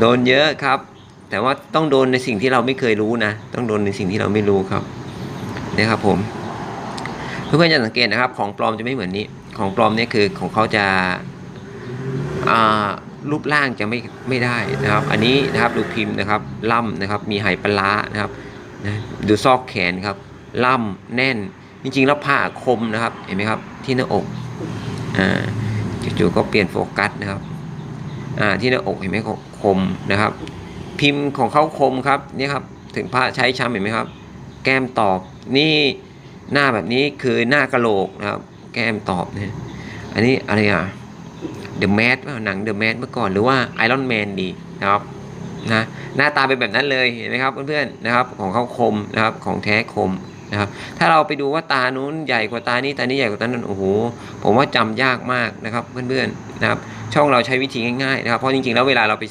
โดนเยอะครับ แต่ว่าต้องโดนในสิ่งที่เราไม่เคยรู้นะ ต้องโดนในสิ่งที่เราไม่รู้ครับนะครับผม เพื่อนๆจะสังเกตนะครับ ของปลอมจะไม่เหมือนนี้ ของปลอมเนี่ยคือของเขาจะอ่ารูปร่างจะไม่ไม่ได้นะครับ อันนี้นะครับดูพิมพ์นะครับล่ำนะครับ มีไหปลานะครับนะดูซอกแขนครับ ล่ำแน่น จริงๆแล้วผ้าคมนะครับ เห็นไหมครับ ที่หน้าอกอ่าจู่ๆก็เปลี่ยนโฟกัสนะครับอ่าที่หน้าอกเห็นไหมค มนะครับ พิมพ์ของเขาคมครับนี่ครับถึงผ้าใช้ช้ำเห็นไหมครับ แก้มตอบนี่หน้าแบบนี้คือหน้ากะโหลกนะครับ แก้มตอบเนี่ยอันนี้อะไรอะ The Mask ว่าหนัง The Mask เมื่อก่อนหรือว่า Iron Man ดีนะครับนะหน้าตาเป็นแบบนั้นเลยเห็นไหมครับเพื่อนๆนะครับของเขาคมนะครับของแท้คมนะครับถ้าเราไปดูว่าตานู้นใหญ่กว่าตานี้ตานี้ใหญ่กว่าตานั้นโอ้โหผมว่าจำยากมากนะครับเพื่อนๆนะครับช่องเราใช้วิธีง่ายๆนะครับเพราะจริงๆแล้วเวลาเราไป